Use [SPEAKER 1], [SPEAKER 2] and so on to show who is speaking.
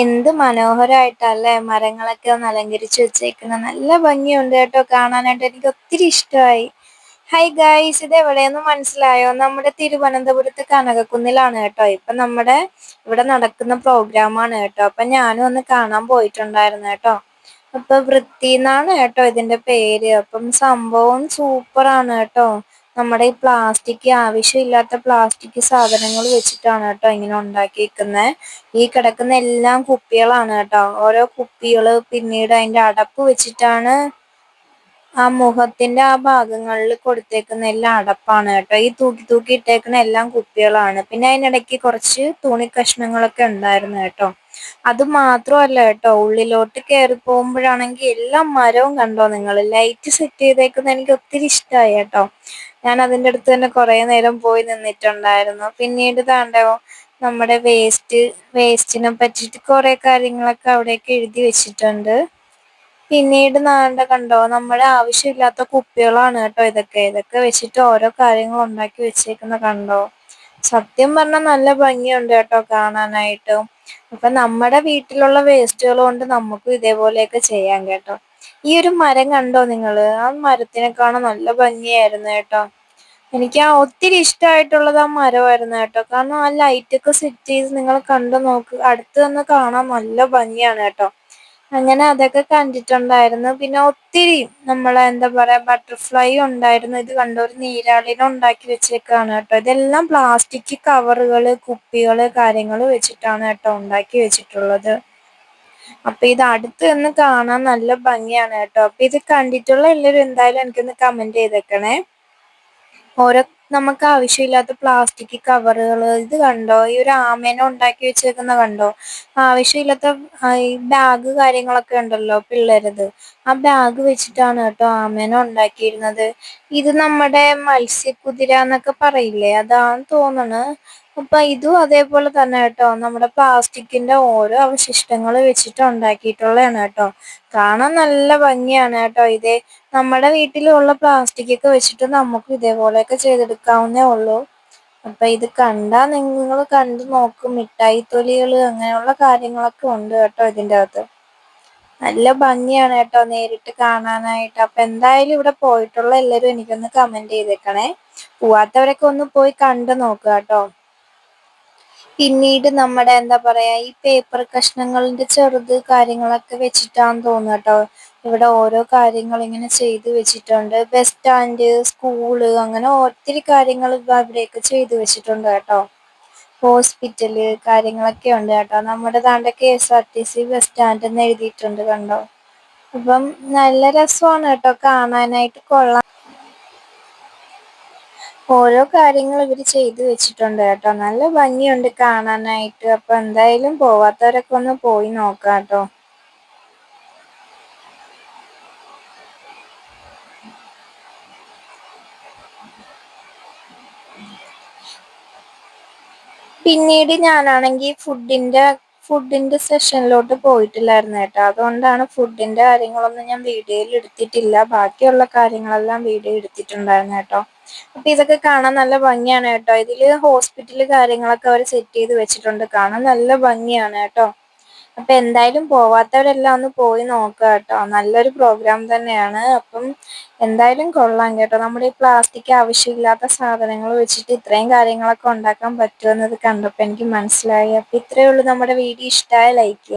[SPEAKER 1] എന്ത് മനോഹരമായിട്ടല്ലേ മരങ്ങളൊക്കെ ഒന്ന് അലങ്കരിച്ചു വെച്ചേക്കുന്നത് നല്ല ഭംഗിയുണ്ട് കേട്ടോ കാണാനായിട്ട്. എനിക്ക് ഒത്തിരി ഇഷ്ടമായി. ഹൈ ഗായ്സ് ഇത് എവിടെയെന്ന് മനസ്സിലായോ? നമ്മുടെ തിരുവനന്തപുരത്ത് കനകക്കുന്നിലാണ് കേട്ടോ. ഇപ്പൊ നമ്മുടെ ഇവിടെ നടക്കുന്ന പ്രോഗ്രാമാണ് കേട്ടോ. അപ്പൊ ഞാനും ഒന്ന് കാണാൻ പോയിട്ടുണ്ടായിരുന്നു കേട്ടോ. അപ്പൊ വൃത്തിന്നാണ് കേട്ടോ ഇതിന്റെ പേര്. അപ്പം സംഭവം സൂപ്പറാണ് കേട്ടോ. നമ്മുടെ ഈ പ്ലാസ്റ്റിക് ആവശ്യമില്ലാത്ത പ്ലാസ്റ്റിക് സാധനങ്ങൾ വെച്ചിട്ടാണ് കേട്ടോ ഇങ്ങനെ ഉണ്ടാക്കിയിരിക്കുന്നത് ഈ കിടക്കുന്ന എല്ലാം കുപ്പികളാണ് കേട്ടോ. ഓരോ കുപ്പികൾ പിന്നീട് അതിന്റെ അടപ്പ് വെച്ചിട്ടാണ് ആ മുഖത്തിന്റെ ആ ഭാഗങ്ങളിൽ കൊടുത്തേക്കുന്ന എല്ലാം അടപ്പാണ് കേട്ടോ. ഈ തൂക്കി തൂക്കി ഇട്ടേക്കുന്ന എല്ലാം കുപ്പികളാണ്. പിന്നെ അതിനിടയ്ക്ക് കുറച്ച് തുണി കഷ്ണങ്ങളൊക്കെ ഉണ്ടായിരുന്നു കേട്ടോ. അത് മാത്രമല്ല കേട്ടോ ഉള്ളിലോട്ട് കയറി പോകുമ്പോഴാണെങ്കിൽ എല്ലാ മരവും കണ്ടോ നിങ്ങൾ ലൈറ്റ് സെറ്റ് ചെയ്തേക്കുന്ന എനിക്ക് ഒത്തിരി ഇഷ്ടമായി കേട്ടോ. ഞാൻ അതിന്റെ അടുത്ത് തന്നെ കുറേ നേരം പോയി നിന്നിട്ടുണ്ടായിരുന്നു. പിന്നീട് ദാണ്ടേ നമ്മുടെ വേസ്റ്റ് വേസ്റ്റിനെ പറ്റിയിട്ട് കുറെ കാര്യങ്ങളൊക്കെ അവിടെയൊക്കെ എഴുതി വെച്ചിട്ടുണ്ട്. പിന്നീട് നാണ്ട കണ്ടോ നമ്മുടെ ആവശ്യമില്ലാത്ത കുപ്പികളാണ് കേട്ടോ ഇതൊക്കെ. ഇതൊക്കെ വെച്ചിട്ട് ഓരോ കാര്യങ്ങൾ ഉണ്ടാക്കി വെച്ചേക്കുന്ന കണ്ടോ. സത്യം പറഞ്ഞാൽ നല്ല ഭംഗിയുണ്ട് കേട്ടോ കാണാനായിട്ട്. അപ്പൊ നമ്മുടെ വീട്ടിലുള്ള വേസ്റ്റുകൾ കൊണ്ട് നമുക്കും ഇതേപോലെയൊക്കെ ചെയ്യാം കേട്ടോ. ഈ ഒരു മരം കണ്ടോ നിങ്ങൾ ആ മരത്തിനെ കാണാൻ നല്ല ഭംഗിയായിരുന്നു കേട്ടോ. എനിക്ക് ആ ഒത്തിരി ഇഷ്ടമായിട്ടുള്ളത് ആ മരമായിരുന്നു കേട്ടോ. കാരണം ആ ലൈറ്റ് ഒക്കെ സെറ്റ് ചെയ്ത് നിങ്ങൾ കണ്ടു നോക്ക്. അടുത്ത് നിന്ന് കാണാൻ നല്ല ഭംഗിയാണ് കേട്ടോ. അങ്ങനെ അതൊക്കെ കണ്ടിട്ടുണ്ടായിരുന്നു. പിന്നെ ഒത്തിരി നമ്മളെ എന്താ പറയാ ബട്ടർഫ്ലൈ ഉണ്ടായിരുന്നു. ഇത് കണ്ട ഒരു നീരാളിനെ ഉണ്ടാക്കി വെച്ചേക്കാണ് കേട്ടോ. ഇതെല്ലാം പ്ലാസ്റ്റിക് കവറുകൾ കുപ്പികൾ കാര്യങ്ങൾ വെച്ചിട്ടാണ് കേട്ടോ ഉണ്ടാക്കി വെച്ചിട്ടുള്ളത്. അപ്പൊ ഇത് അടുത്ത് നിന്ന് കാണാൻ നല്ല ഭംഗിയാണ് കേട്ടോ. അപ്പൊ ഇത് കണ്ടിട്ടുള്ള എല്ലാവരും എന്തായാലും എനിക്കൊന്ന് കമന്റ് ചെയ്തേക്കണേ. ഓരോ നമുക്ക് ആവശ്യമില്ലാത്ത പ്ലാസ്റ്റിക് കവറുകൾ ഇത് കണ്ടോ ഈ ഒരു ആമേനെ ഉണ്ടാക്കി വെച്ചേക്കുന്ന കണ്ടോ. ആവശ്യമില്ലാത്ത ഈ ബാഗ് കാര്യങ്ങളൊക്കെ ഉണ്ടല്ലോ പിള്ളേരത്. ആ ബാഗ് വെച്ചിട്ടാണ് കേട്ടോ ആമേനെ ഉണ്ടാക്കിയിരുന്നത്. ഇത് നമ്മുടെ മത്സ്യക്കുതിര എന്നൊക്കെ പറയില്ലേ അതാന്ന് തോന്നണ്. അപ്പൊ ഇതും അതേപോലെ തന്നെ കേട്ടോ. നമ്മുടെ പ്ലാസ്റ്റിക്കിന്റെ ഓരോ അവശിഷ്ടങ്ങൾ വെച്ചിട്ട് ഉണ്ടാക്കിയിട്ടുള്ളതാണ് കേട്ടോ. കാണാൻ നല്ല ഭംഗിയാണ് കേട്ടോ. ഇതേ നമ്മുടെ വീട്ടിലുള്ള പ്ലാസ്റ്റിക് ഒക്കെ വെച്ചിട്ട് നമുക്ക് ഇതേപോലെയൊക്കെ ചെയ്തെടുക്കാവുന്നേ ഉള്ളൂ. അപ്പൊ ഇത് കണ്ടാ നിങ്ങൾ കണ്ടു നോക്കും മിഠായി തൊലികൾ അങ്ങനെയുള്ള കാര്യങ്ങളൊക്കെ ഉണ്ട് കേട്ടോ ഇതിന്റെ അകത്ത്. നല്ല ഭംഗിയാണ് കേട്ടോ നേരിട്ട് കാണാനായിട്ട്. അപ്പൊ എന്തായാലും ഇവിടെ പോയിട്ടുള്ള എല്ലാവരും എനിക്കൊന്ന് കമന്റ് ചെയ്തേക്കണേ. പോവാത്തവരൊക്കെ ഒന്ന് പോയി കണ്ടു നോക്കുക കേട്ടോ. പിന്നീട് നമ്മുടെ എന്താ പറയാ ഈ പേപ്പർ കഷ്ണങ്ങളുടെ ചെറുത് കാര്യങ്ങളൊക്കെ വെച്ചിട്ടാന്ന് തോന്നുന്നു കേട്ടോ. ഇവിടെ ഓരോ കാര്യങ്ങൾ ഇങ്ങനെ ചെയ്ത് വെച്ചിട്ടുണ്ട്. ബസ് സ്റ്റാൻഡ് സ്കൂൾ അങ്ങനെ ഒത്തിരി കാര്യങ്ങൾ അവിടെയൊക്കെ ചെയ്തു വെച്ചിട്ടുണ്ട് കേട്ടോ. ഹോസ്പിറ്റൽ കാര്യങ്ങളൊക്കെ ഉണ്ട് കേട്ടോ. നമ്മുടെ താണ്ട K S R T C bus stand എന്ന് എഴുതിയിട്ടുണ്ട് കണ്ടോ. അപ്പം നല്ല രസമാണ് കേട്ടോ കാണാനായിട്ട് കൊള്ളാം. ഓരോ കാര്യങ്ങൾ ഇവർ ചെയ്തു വെച്ചിട്ടുണ്ട് കേട്ടോ. നല്ല ഭംഗിയുണ്ട് കാണാനായിട്ട്. അപ്പൊ എന്തായാലും പോവാത്തവരൊക്കെ ഒന്ന് പോയി നോക്കാം കേട്ടോ. പിന്നീട് ഞാനാണെങ്കിൽ ഫുഡിന്റെ ഫുഡിന്റെ സെഷനിലോട്ട് പോയിട്ടില്ലായിരുന്നു കേട്ടോ. അതുകൊണ്ടാണ് ഫുഡിന്റെ കാര്യങ്ങളൊന്നും ഞാൻ വീഡിയോയിൽ എടുത്തിട്ടില്ല. ബാക്കിയുള്ള കാര്യങ്ങളെല്ലാം വീഡിയോ എടുത്തിട്ടുണ്ടായിരുന്നു കേട്ടോ. അപ്പൊ ഇതൊക്കെ കാണാൻ നല്ല ഭംഗിയാണ് കേട്ടോ. ഇതിൽ ഹോസ്പിറ്റൽ കാര്യങ്ങളൊക്കെ അവർ സെറ്റ് ചെയ്ത് വെച്ചിട്ടുണ്ട്. കാണാൻ നല്ല ഭംഗിയാണ് കേട്ടോ. അപ്പൊ എന്തായാലും പോവാത്തവരെല്ലാം ഒന്ന് പോയി നോക്കുക കേട്ടോ. നല്ലൊരു പ്രോഗ്രാം തന്നെയാണ്. അപ്പം എന്തായാലും കൊള്ളാം കേട്ടോ. നമ്മുടെ ഈ പ്ലാസ്റ്റിക് ആവശ്യമില്ലാത്ത സാധനങ്ങൾ വെച്ചിട്ട് ഇത്രയും കാര്യങ്ങളൊക്കെ ഉണ്ടാക്കാൻ പറ്റുമെന്നത് കണ്ടപ്പോൾ എനിക്ക് മനസ്സിലായി. അപ്പൊ ഇത്രയേ ഉള്ളൂ നമ്മുടെ വീഡിയോ ഇഷ്ടമായ ലൈക്ക്.